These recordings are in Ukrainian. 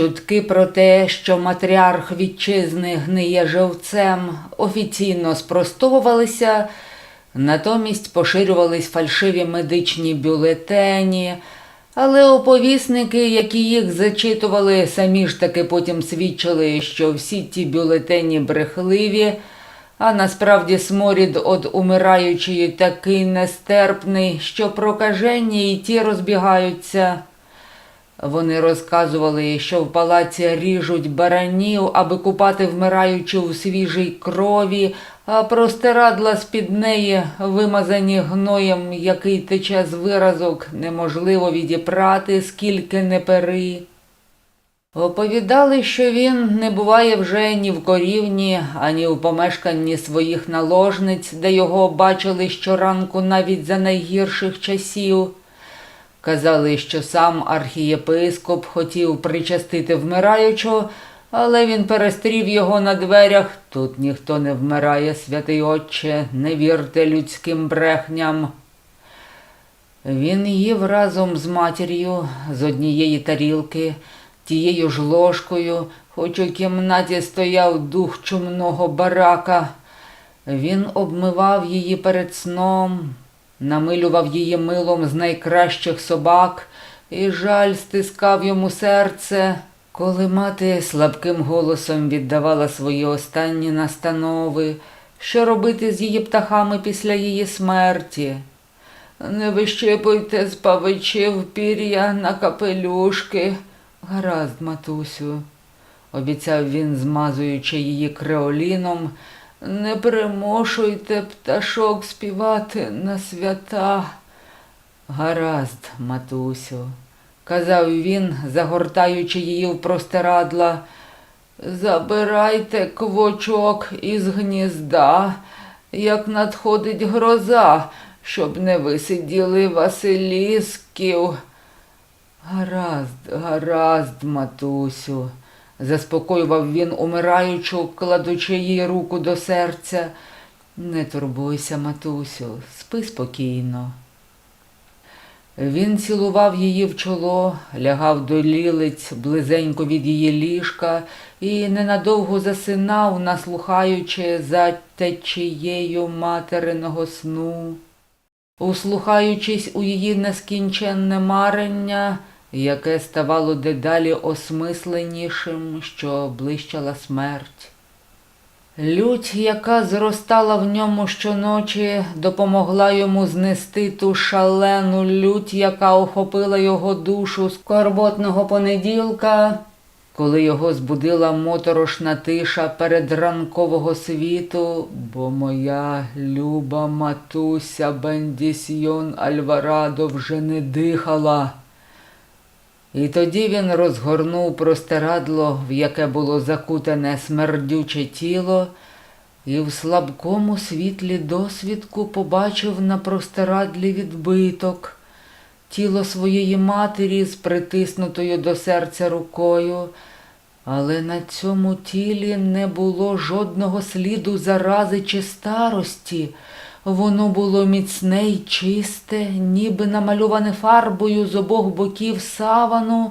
Чутки про те, що матріарх вітчизни гниє живцем, офіційно спростовувалися, натомість поширювались фальшиві медичні бюлетені, але оповісники, які їх зачитували, самі ж таки потім свідчили, що всі ті бюлетені брехливі, а насправді сморід від умираючої такий нестерпний, що прокажені і ті розбігаються. Вони розказували, що в палаці ріжуть баранів, аби купати вмираючу у свіжій крові, а простирадла з-під неї, вимазані гноєм, який тече з виразок, неможливо відіпрати, скільки не пери. Оповідали, що він не буває вже ні в корівні, ані в помешканні своїх наложниць, де його бачили щоранку навіть за найгірших часів. Казали, що сам архієпископ хотів причастити вмираючого, але він перестрів його на дверях. Тут ніхто не вмирає, святий отче, не вірте людським брехням. Він їв разом з матір'ю з однієї тарілки, тією ж ложкою, хоч у кімнаті стояв дух чумного барака. Він обмивав її перед сном, намилював її милом з найкращих собак, і жаль стискав йому серце, коли мати слабким голосом віддавала свої останні настанови, що робити з її птахами після її смерті. Не вищипуйте з павичів пір'я на капелюшки. Гаразд, матусю, обіцяв він, змазуючи її креоліном. Не примушуйте пташок співати на свята. Гаразд, матусю, казав він, загортаючи її в простирадла. Забирайте квочок із гнізда, як надходить гроза, щоб не висиділи Василісків. Гаразд, гаразд, матусю, заспокоював він умираючу, кладучи їй руку до серця. Не турбуйся, матусю, спи спокійно. Він цілував її в чоло, лягав до лілиць близенько від її ліжка і ненадовго засинав, наслухаючи за течією материного сну. Услухаючись у її нескінченне марення, яке ставало дедалі осмисленішим, що блищала смерть. Лють, яка зростала в ньому щоночі, допомогла йому знести ту шалену лють, яка охопила його душу скорботного понеділка, коли його збудила моторошна тиша передранкового світу, бо моя люба матуся Бендісьйон Альварадо вже не дихала. І тоді він розгорнув простирадло, в яке було закутане смердюче тіло, і в слабкому світлі досвідку побачив на простирадлі відбиток, тіло своєї матері з притиснутою до серця рукою, але на цьому тілі не було жодного сліду зарази чи старості. Воно було міцне й чисте, ніби намальоване фарбою з обох боків савану,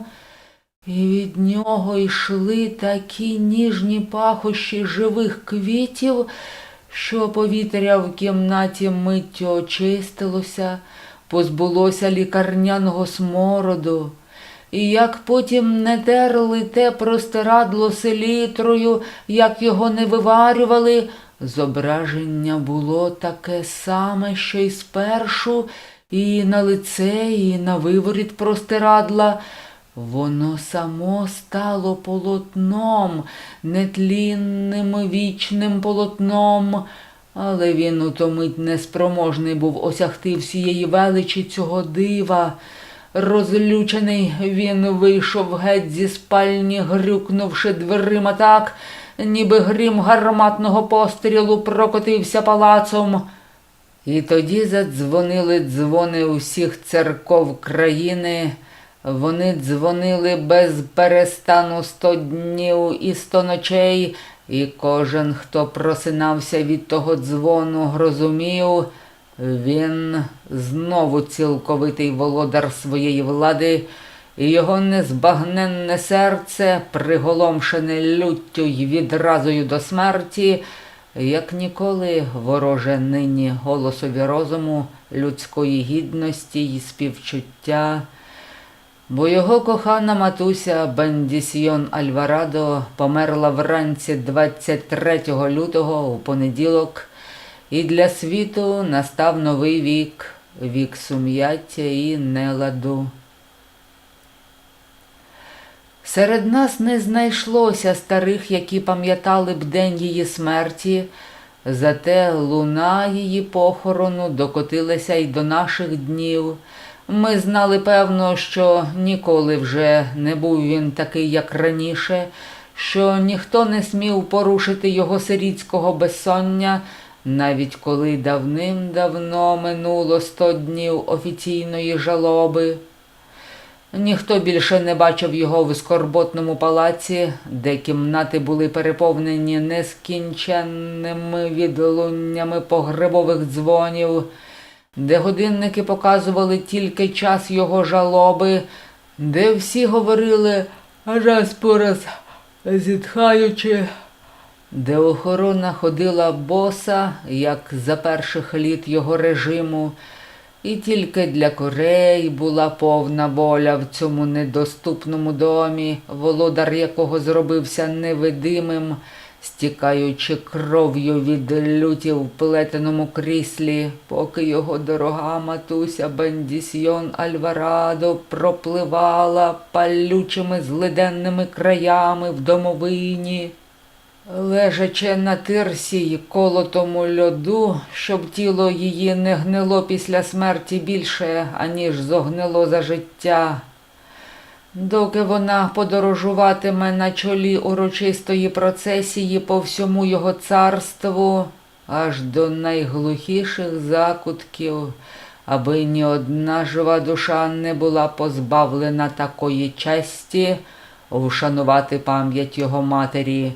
і від нього йшли такі ніжні пахощі живих квітів, що повітря в кімнаті миттю очистилося, позбулося лікарняного смороду. І як потім не терли те простирадло селітрою, як його не виварювали, зображення було таке саме, що й спершу, і на лице, і на виворіт простирадла. Воно само стало полотном, нетлінним вічним полотном, але він у мить неспроможний був осягти всієї величі цього дива. Розлючений він вийшов геть зі спальні, грюкнувши дверима так, ніби грім гарматного пострілу прокотився палацом. І тоді задзвонили дзвони усіх церков країни. Вони дзвонили без перестану сто днів і сто ночей, і кожен, хто просинався від того дзвону, розумів, він знову цілковитий володар своєї влади, і його незбагненне серце, приголомшене люттю й відразою до смерті, як ніколи вороже нині голосові розуму, людської гідності й співчуття. Бо його кохана матуся Бендісьйон Альварадо померла вранці 23 лютого у понеділок, і для світу настав новий вік, вік сум'яття і неладу. Серед нас не знайшлося старих, які пам'ятали б день її смерті, зате луна її похорону докотилася й до наших днів. Ми знали, певно, що ніколи вже не був він такий, як раніше, що ніхто не смів порушити його сирітського безсоння, навіть коли давним-давно минуло сто днів офіційної жалоби. Ніхто більше не бачив його в скорботному палаці, де кімнати були переповнені нескінченними відлуннями погребових дзвонів, де годинники показували тільки час його жалоби, де всі говорили раз по раз зітхаючи, де охорона ходила боса, як за перших літ його режиму, і тільки для корей була повна воля в цьому недоступному домі, володар якого зробився невидимим, стікаючи кров'ю від люті в плетеному кріслі, поки його дорога матуся Бендісьйон Альварадо пропливала палючими злиденними краями в домовині. Лежачи на тирсі колотому льоду, щоб тіло її не гнило після смерті більше, аніж зогнило за життя. Доки вона подорожуватиме на чолі урочистої процесії по всьому його царству, аж до найглухіших закутків, аби ні одна жива душа не була позбавлена такої честі вшанувати пам'ять його матері.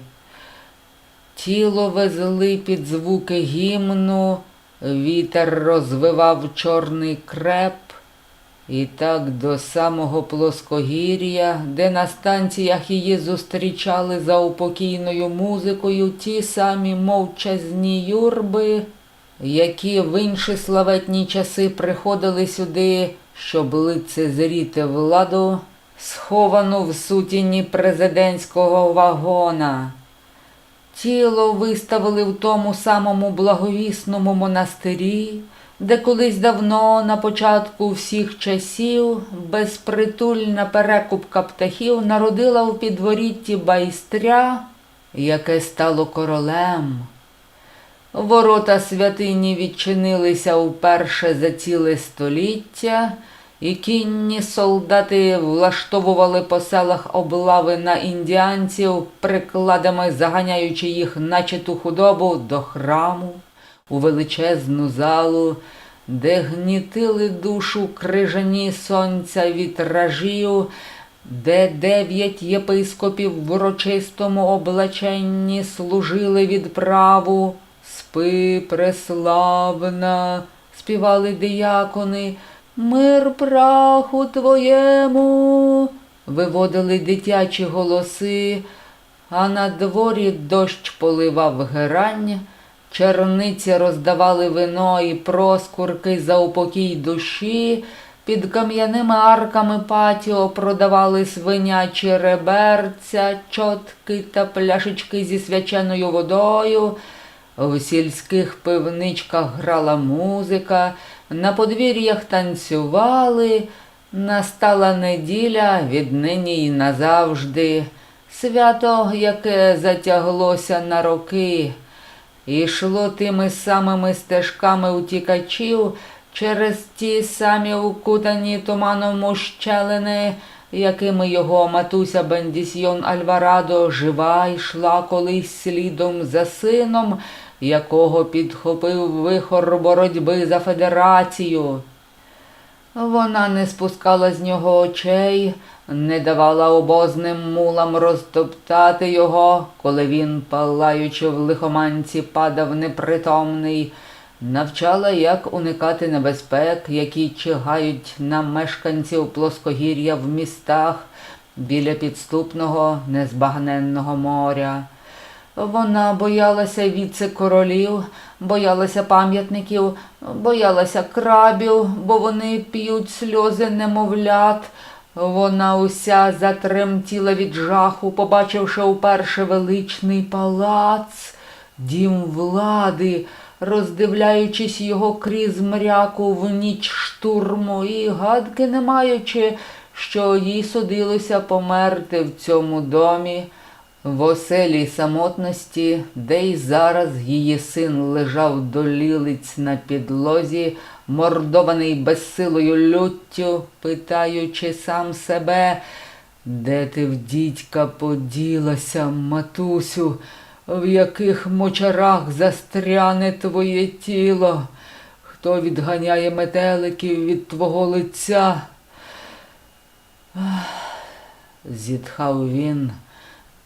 Тіло везли під звуки гімну, вітер розвивав чорний креп, і так до самого плоскогір'я, де на станціях її зустрічали за упокійною музикою ті самі мовчазні юрби, які в інші славетні часи приходили сюди, щоб лицезріти владу, сховану в сутіні президентського вагона. Тіло виставили в тому самому благовісному монастирі, де колись давно, на початку всіх часів, безпритульна перекупка птахів народила в підворітті байстря, яке стало королем. Ворота святині відчинилися вперше за ціле століття, і кінні солдати влаштовували по селах облави на індіанців, прикладами заганяючи їх, наче ту худобу, до храму, у величезну залу, де гнітили душу крижані сонця вітражів, де дев'ять єпископів в урочистому облаченні служили відправу. Спи, преславна, співали диякони. Мир праху твоєму, виводили дитячі голоси, а на дворі дощ поливав герань, черниці роздавали вино і проскурки за упокій душі, під кам'яними арками патіо продавали свинячі реберця, чотки та пляшечки зі свяченою водою. В сільських пивничках грала музика, на подвір'ях танцювали, настала неділя віднині й назавжди, свято, яке затяглося на роки, і йшло тими самими стежками утікачів через ті самі укутані туманом ущелини, якими його матуся Бендісьйон Альварадо жива йшла колись слідом за сином, якого підхопив вихор боротьби за федерацію. Вона не спускала з нього очей, не давала обозним мулам розтоптати його, коли він, палаючи в лихоманці, падав непритомний, навчала, як уникати небезпек, які чигають на мешканців плоскогір'я в містах біля підступного незбагненного моря. Вона боялася віце-королів, боялася пам'ятників, боялася крабів, бо вони п'ють сльози немовлят. Вона уся затремтіла від жаху, побачивши уперше величний палац, дім влади, роздивляючись його крізь мряку в ніч штурму і гадки не маючи, що їй судилося померти в цьому домі. В оселі самотності, де й зараз її син лежав до лілиць на підлозі, мордований безсилою люттю, питаючи сам себе, де ти в дідька поділася, матусю, в яких мочарах застряне твоє тіло, хто відганяє метеликів від твого лиця? Зітхав він.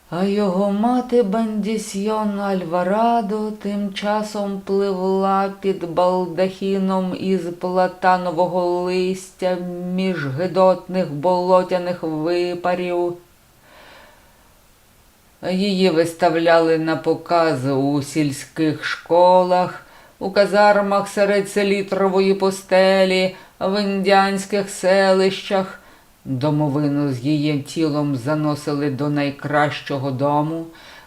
А його мати Бандісьйон Альварадо тим часом пливла під балдахіном із платанового листя між гидотних болотяних випарів. Її виставляли на показ у сільських школах, у казармах серед селітрової постелі, в індіанських селищах. Домовину з її тілом заносили до найкращого дому.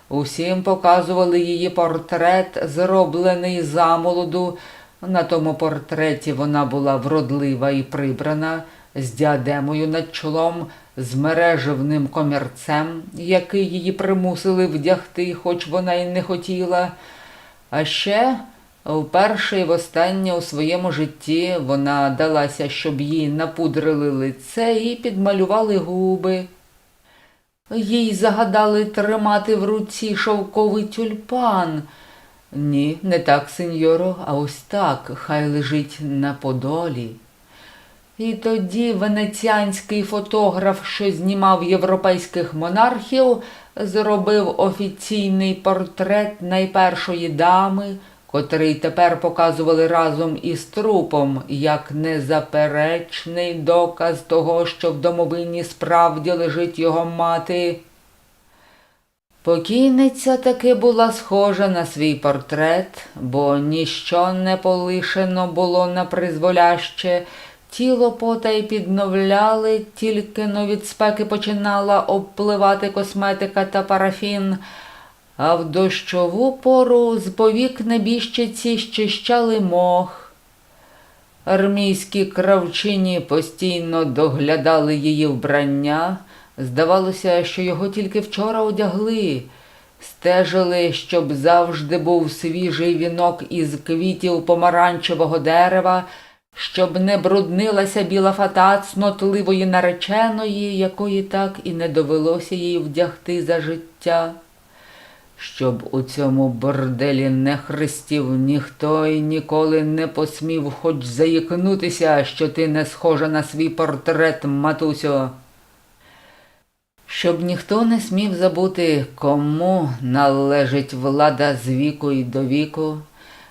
Усім показували її портрет, зроблений замолоду. На тому портреті вона була вродлива і прибрана, з діадемою над чолом, з мережевним комірцем, який її примусили вдягти, хоч вона й не хотіла. А ще вперше і востаннє у своєму житті вона далася, щоб їй напудрили лице і підмалювали губи. Їй загадали тримати в руці шовковий тюльпан. Ні, не так, сеньоро, а ось так, хай лежить на подолі. І тоді венеціанський фотограф, що знімав європейських монархів, зробив офіційний портрет найпершої дами, котрий тепер показували разом із трупом, як незаперечний доказ того, що в домовині справді лежить його мати. Покійниця таки була схожа на свій портрет, бо ніщо не полишено було на призволяще, тіло потай підновляли, тільки но від спеки починала обпливати косметика та парафін, а в дощову пору з повік небіжчиці щищали мох. Армійські кравчині постійно доглядали її вбрання. Здавалося, що його тільки вчора одягли. Стежили, щоб завжди був свіжий вінок із квітів помаранчевого дерева, щоб не бруднилася біла фата цнотливої нареченої, якої так і не довелося їй вдягти за життя. Щоб у цьому борделі не хрестів ніхто й ніколи не посмів хоч заїкнутися, що ти не схожа на свій портрет, матусю. Щоб ніхто не смів забути, кому належить влада з віку й до віку,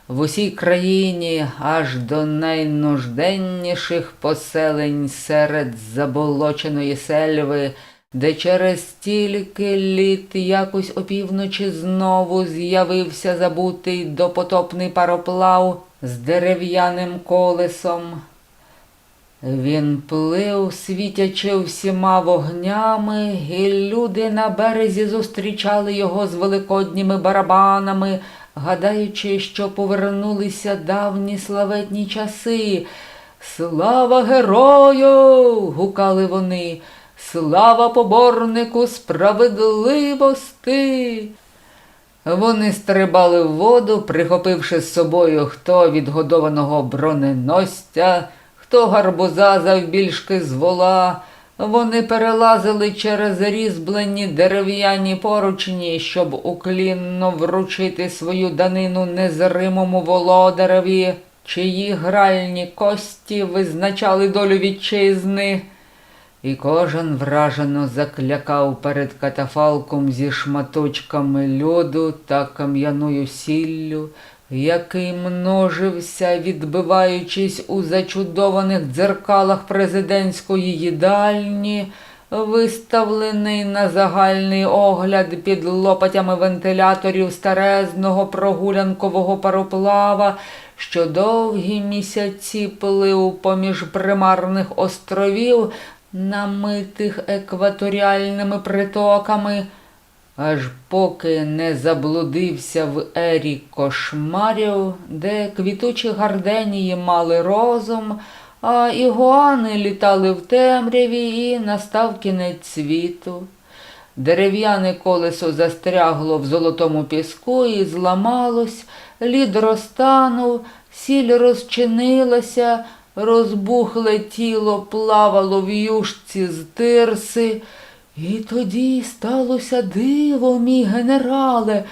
в усій країні аж до найнужденніших поселень серед заболоченої сельви, де через стільки літ якось опівночі знову з'явився забутий допотопний пароплав з дерев'яним колесом. Він плив, світячи всіма вогнями, і люди на березі зустрічали його з великодніми барабанами, гадаючи, що повернулися давні славетні часи. Слава герою! гукали вони. Слава поборнику справедливости. Вони стрибали в воду, прихопивши з собою хто відгодованого броненосця, хто гарбуза завбільшки з вола. Вони перелазили через різьблені дерев'яні поручні, щоб уклінно вручити свою данину незримому володареві, чиї гральні кості визначали долю вітчизни. І кожен вражено заклякав перед катафалком зі шматочками льоду та кам'яною сіллю, який множився, відбиваючись у зачудованих дзеркалах президентської їдальні, виставлений на загальний огляд під лопатями вентиляторів старезного прогулянкового пароплава, що довгі місяці плив поміж примарних островів, намитих екваторіальними притоками, аж поки не заблудився в ері кошмарів, де квітучі гарденії мали розум, а ігуани літали в темряві і настав кінець світу. Дерев'яне колесо застрягло в золотому піску і зламалось, лід розтанув, сіль розчинилася, розбухле тіло плавало в юшці з тирси. І тоді сталося диво, мій генерале.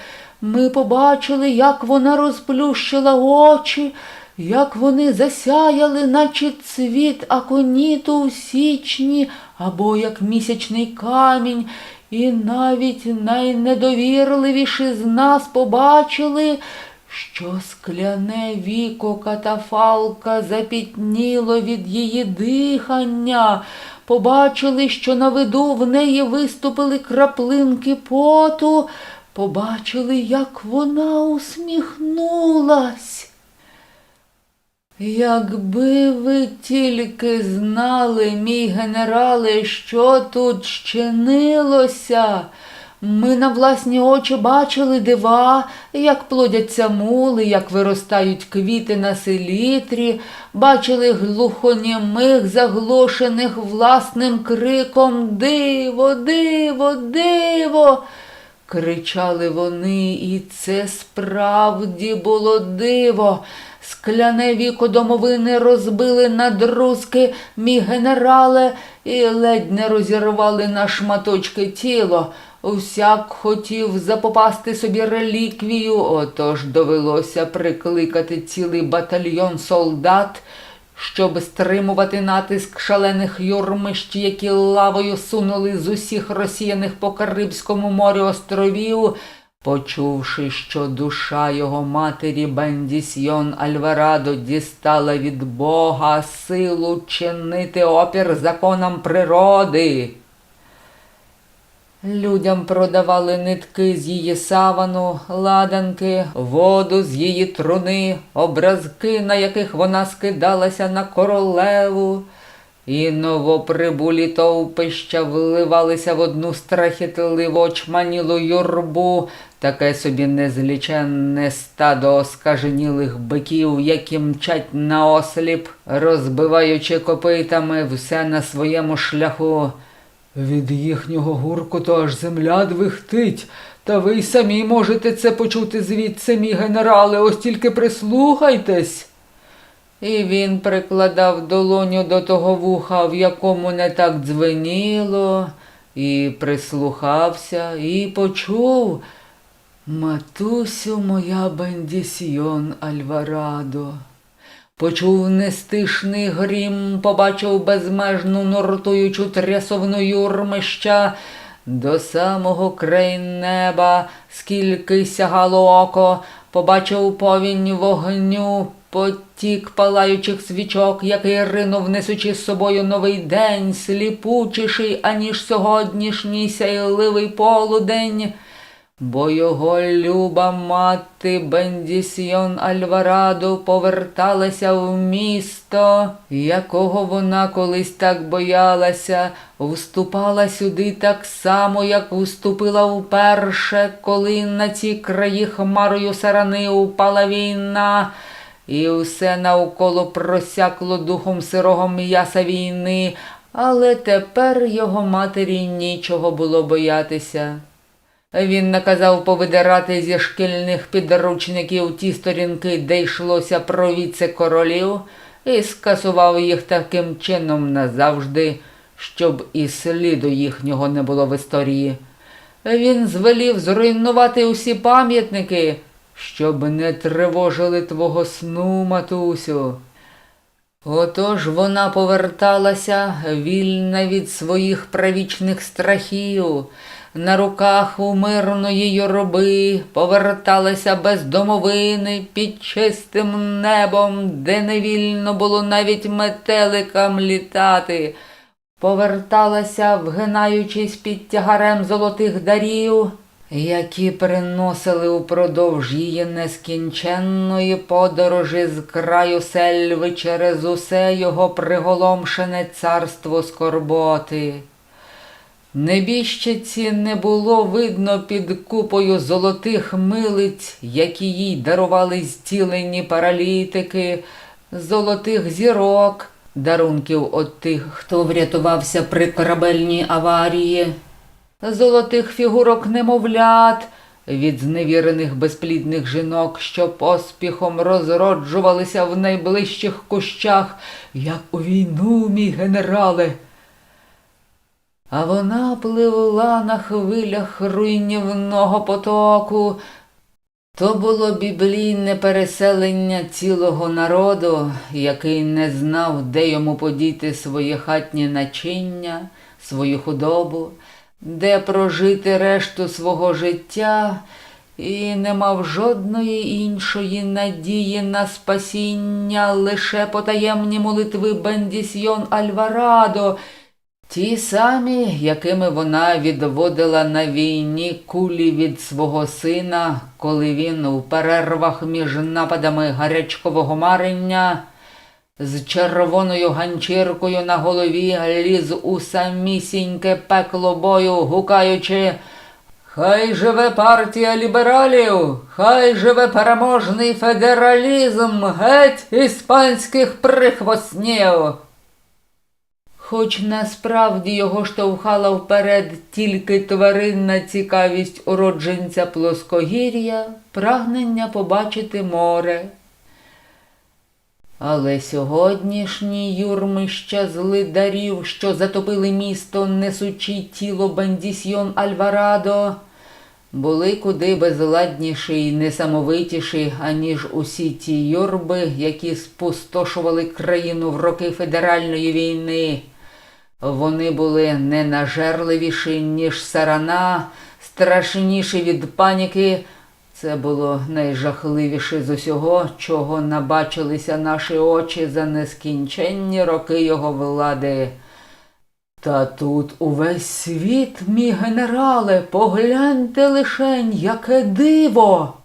Ми побачили, як вона розплющила очі, як вони засяяли, наче цвіт аконіту в січні, або як місячний камінь, і навіть найнедовірливіші з нас побачили, що скляне віко катафалка запітніло від її дихання. Побачили, що на виду в неї виступили краплинки поту, побачили, як вона усміхнулась. Якби ви тільки знали, мій генерале, що тут щинилося. Ми на власні очі бачили дива, як плодяться мули, як виростають квіти на селітрі, бачили глухонімих, заглушених власним криком Диво, диво, диво. Кричали вони, і це справді було диво. Скляне віко домовини розбили на друзки, мій генерале, і ледь не розірвали на шматочки тіло. Усяк хотів запопасти собі реліквію, отож довелося прикликати цілий батальйон солдат, щоб стримувати натиск шалених юрмищ, які лавою сунули з усіх розсіяних по Карибському морю островів. Почувши, що душа його матері Бендісьйон Альварадо дістала від Бога силу чинити опір законам природи. Людям продавали нитки з її савану, ладанки, воду з її труни, образки, на яких вона скидалася на королеву, і новоприбулі товпища вливалися в одну страхітливу очманілу юрбу, таке собі незліченне стадо оскаженілих биків, які мчать наосліп, розбиваючи копитами все на своєму шляху. Від їхнього гуркоту аж земля двихтить, та ви й самі можете це почути звідси, мій генерале, ось тільки прислухайтесь. І він прикладав долоню до того вуха, в якому не так дзвеніло, і прислухався, і почув Матусю моя бендісьйон Альварадо. Почув нестишний грім, побачив безмежну нортуючу трясовну юрмища до самого край неба, скільки сягало око, побачив повінь вогню, потік палаючих свічок, який ринув, несучи з собою новий день, сліпучіший, аніж сьогоднішній сяйливий полудень. Бо його люба мати Бендісьйон Альварадо поверталася в місто, якого вона колись так боялася, вступала сюди так само, як вступила вперше, коли на ці краї хмарою сарани упала війна, і все навколо просякло духом сирого м'яса війни, але тепер його матері нічого було боятися. Він наказав повидирати зі шкільних підручників ті сторінки, де йшлося про віце-королів, і скасував їх таким чином назавжди, щоб і сліду їхнього не було в історії. Він звелів зруйнувати усі пам'ятники, щоб не тривожили твого сну, матусю. Отож вона поверталася вільна від своїх правічних страхів, на руках у мирної юрби, поверталися без домовини під чистим небом, де не вільно було навіть метеликам літати. Поверталася, вгинаючись під тягарем золотих дарів, які приносили упродовж її нескінченної подорожі з краю сельви через усе його приголомшене царство скорботи. Небіжчиці не було видно під купою золотих милиць, які їй дарували зцілені паралітики, золотих зірок, дарунків от тих, хто врятувався при корабельній аварії, золотих фігурок немовлят від зневірених безплідних жінок, що поспіхом розроджувалися в найближчих кущах, як у війну, мій генерале. А вона пливла на хвилях руйнівного потоку. То було біблійне переселення цілого народу, який не знав, де йому подіти своє хатнє начиння, свою худобу, де прожити решту свого життя, і не мав жодної іншої надії на спасіння лише потаємні молитви Бендісьйон Альварадо, Ті самі, якими вона відводила на війні кулі від свого сина, коли він у перервах між нападами гарячкового марення з червоною ганчіркою на голові ліз у самісіньке пекло бою, гукаючи Хай живе партія лібералів, хай живе переможний федералізм, геть іспанських прихвостнів. Хоч насправді його штовхала вперед тільки тваринна цікавість уродженця плоскогір'я, прагнення побачити море. Але сьогоднішні юрмища злидарів, що затопили місто, несучи тіло Бандісьйон Альварадо, були куди безладніші й несамовитіші, аніж усі ті юрби, які спустошували країну в роки федеральної війни. Вони були ненажерливіші, ніж сарана, страшніші від паніки. Це було найжахливіше з усього, чого набачилися наші очі за нескінченні роки його влади. Та тут увесь світ, мій генерале, погляньте лишень, яке диво.